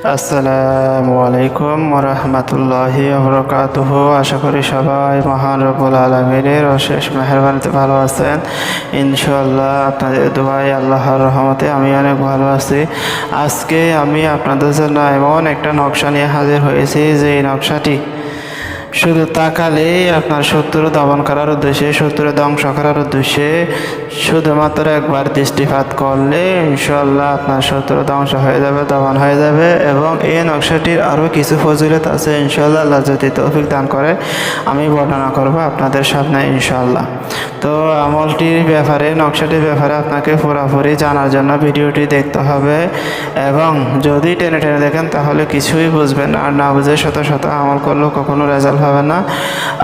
আসসালামু আলাইকুম রহমতুল্লাহি আবরকাতুহ আশা করি সবাই মহান রবুল আলমিনের অশেষ মেহরবানিতে ভালো আছেন। ইনশাল্লাহ আপনাদের দোয়াই আল্লাহর রহমতে আমি অনেক ভালো আছি। আজকে আমি আপনাদের জন্য এমন একটা নকশা নিয়ে হাজির হয়েছি যে নকশাটি শুধু তাকালেই আপনার শত্রু দমন করার উদ্দেশ্যে শত্রু ধ্বংস করার উদ্দেশ্যে শুধুমাত্র একবার দৃষ্টিপাত করলে ইনশাল্লাহ আপনার শত্রু ধ্বংস হয়ে যাবে, দমন হয়ে যাবে এবং এই নকশাটির আরও কিছু ফজিলত আছে ইনশাল্লাহ আল্লাহ যদি তৌফিক দান করে, আমি বর্ণনা করব আপনাদের সামনে ইনশাল্লাহ তো আমলটির ব্যাপারে, নকশাটির ব্যাপারে আপনাকে পুরোপুরি জানার জন্য ভিডিওটি দেখতে হবে এবং যদি টেনে টেনে দেখেন তাহলে কিছুই বুঝবেন আর না বুঝে শত শত আমল করলেও কখনো রেজাল্ট হবে না।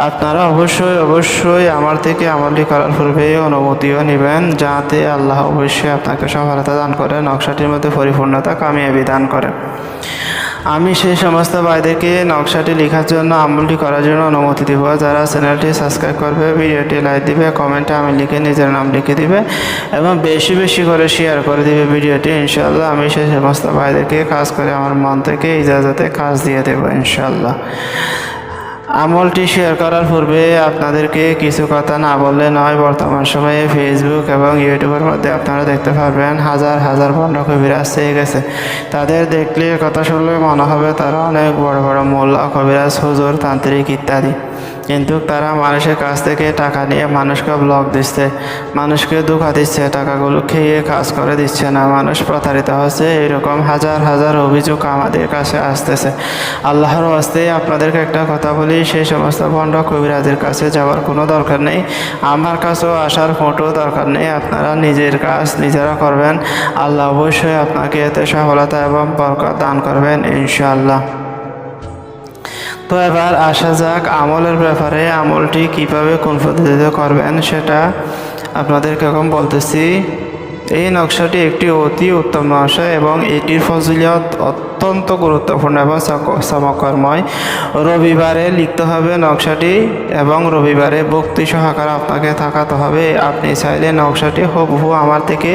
আপনারা অবশ্যই অবশ্যই আমার থেকে আমলটি করার পূর্বে অনুমতিও নেবেন, যাতে আল্লাহ অবশ্যই আপনাকে সফলতা দান করে নকশাটির মধ্যে পরিপূর্ণতা কামিয়াবি দান করে আমি সেই সমস্ত ভাইদেরকে নকশাটি লেখার জন্য, আমলটি করার জন্য অনুমতি দিব। যারা চ্যানেলটি সাবস্ক্রাইব করবে, ভিডিওটি লাইক দিবে, কমেন্টে আমি লিখে নিজের নাম লিখে দিবে এবং বেশি বেশি করে শেয়ার করে দিবে ভিডিওটি। ইনশাল্লাহ আমি সেই সমস্ত ভাইদেরকে কাজ করে আমার মন থেকে ইজাজতে কাজ দিয়ে দেবো ইনশাল্লাহ আমলটি শেয়ার করার পূর্বে আপনাদেরকে কিছু কথা না বললে নয়, বর্তমান সময়ে ফেসবুক এবং ইউটিউবের মধ্যে আপনারা দেখতে পারবেন হাজার হাজার কবিরাজ চেয়ে গেছে। তাদের দেখলে কথা শুনলে মনে হবে তারা অনেক বড় বড় মোল্লা, কবিরাজ, হুজুর, তান্ত্রিক ইত্যাদি। কিন্তু তারা মানুষের কাছ থেকে টাকা নিয়ে মানুষকে ব্লক দিচ্ছে। মানুষকে ধোকা দিচ্ছে, টাকাগুলো খেয়ে কাজ করে দিচ্ছে না। মানুষ প্রতারিত হচ্ছে, এরকম হাজার হাজার অভিযোগ আমাদের কাছে আসতেছে। আল্লাহর ওয়াস্তে আপনাদেরকে একটা কথা বলি সেই সমস্ত ভণ্ড কবিরাজের কাছে যাওয়ার কোনো দরকার নেই। আমার কাছেও আসার ফটো দরকার নেই। আপনারা নিজের কাজ নিজেরা করবেন। আল্লাহ অবশ্যই আপনাকে এতে সফলতা এবং বরকত দান করবেন, ইনশাআল্লাহ। তো এবার আসা যাক আমলের ব্যাপারে, আমলটি কীভাবে কোন পদ্ধতিতে করবেন সেটা আপনাদেরকে এখন বলতেছি। এই নকশাটি একটি অতি উত্তম নকশা এবং এটির ফজিলত অত্যন্ত গুরুত্বপূর্ণ এবং চমৎকারময় রবিবারে লিখতে হবে নকশাটি এবং রবিবারে ভক্তি সহকারে আপনাকে থাকাতে হবে। আপনি চাইলে নকশাটি হুবহু আমার থেকে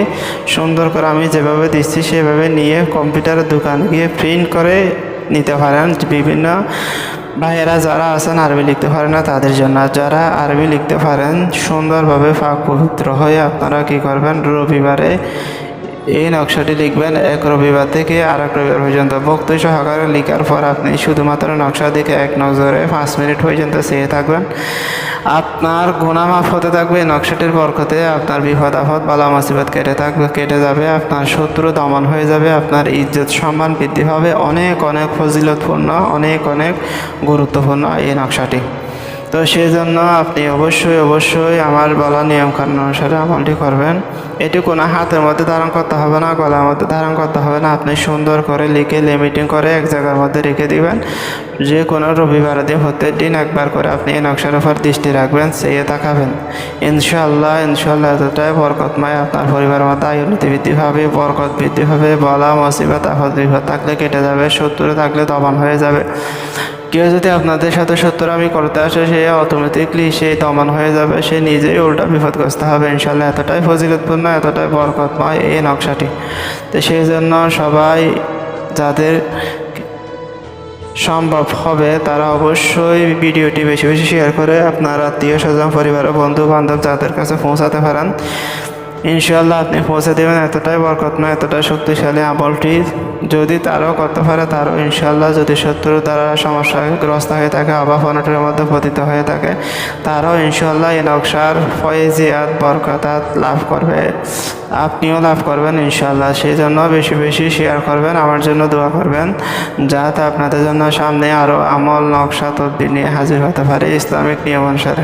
সুন্দর করে আমি যেভাবে দিচ্ছি সেভাবে নিয়ে কম্পিউটারের দোকানে গিয়ে প্রিন্ট করে নিতে পারেন। বিভিন্ন ভাইয়েরা যারা আছেন আরবি লিখতে পারেন না, তাদের জন্য। যারা আরবি লিখতে পারেন, সুন্দরভাবে ফাঁক পবিত্র হয়ে আপনারা কি করবেন? রবিবারে এই নকশাটি লিখবেন এক রবিবার থেকে আর এক রবিবার পর্যন্ত। ভক্তি সহকারে লিখার পর আপনি শুধুমাত্র নকশা দিকে এক নজরে পাঁচ মিনিট পর্যন্ত চেয়ে থাকবেন। আপনার গুণামাফ হতে থাকবে নকশাটির বরকতে আপনার বিপদ আপদ, বালা মুসিবত কেটে থাকবে, কেটে যাবে, আপনার শত্রু দমন হয়ে যাবে, আপনার ইজ্জত সম্মান বৃদ্ধি হবে অনেক অনেক ফজিলতপূর্ণ, অনেক অনেক গুরুত্বপূর্ণ এই নকশাটি। তো সেই জন্য আপনি অবশ্যই অবশ্যই আমার বলা নিয়মকানুন অনুসারে আমলটি করবেন। এটি কোনো হাতের মধ্যে ধারণ করতে হবে না, গলার মধ্যে ধারণ করতে হবে না। আপনি সুন্দর করে লিখে লিমিটিং করে এক জায়গার মধ্যে রেখে দিবেন। যে কোনো রবিবার দিন প্রত্যেক দিন একবার করে আপনি এই নকশার উপর দৃষ্টি রাখবেন, চেয়ে তাকাবেন। ইনশাল্লাহ ইনশাল্লাহ এতটাই বরকতময় আপনার পরিবার মতো আয়ুর্নীতি বৃদ্ধি হবে বরকত বৃদ্ধি হবে বলা, মুসিবত, আপদ বিপদ থাকলে কেটে যাবে, শত্রু থাকলে দমন হয়ে যাবে। কেউ যদি আপনাদের সাথে সত্তর আমি করতে আসে, সে অটোমেটিকলি সে দমন হয়ে যাবে, সে নিজেই উল্টা বিপদগ্রস্ত হবে ইনশাল্লাহ এতটাই ফজিলতপূর্ণ, এতটাই বরকতময় এই নকশাটি। তো সেই জন্য সবাই যাদের সম্ভব হবে, তারা অবশ্যই ভিডিওটি বেশি বেশি শেয়ার করে আপনার আত্মীয় স্বজন পরিবার বন্ধু বান্ধব যাদের কাছে পৌঁছাতে পারেন। ইনশাল্লাহ আপনি পৌঁছে দেবেন, এতটাই বরকতময় এতটাই শক্তিশালী আমলটি যদি তারাও করতে পারে, তারও ইনশাল্লাহ যদি শত্রু দ্বারা সমস্যাগ্রস্ত হয়ে থাকে অভাব অনটনের মধ্যে পতিত হয়ে থাকে, তারাও ইনশাল্লাহ এই নকশার ফয়েজিয়াত, বরকতাত লাভ করবে। আপনিও লাভ করবেন ইনশাল্লাহ সেই জন্য বেশি বেশি শেয়ার করবেন, আমার জন্য দোয়া করবেন, যাতে আপনাদের জন্য সামনে আরও আমল, নকশা, তদ্বির নিয়ে হাজির হতে পারে ইসলামিক নিয়ম অনুসারে।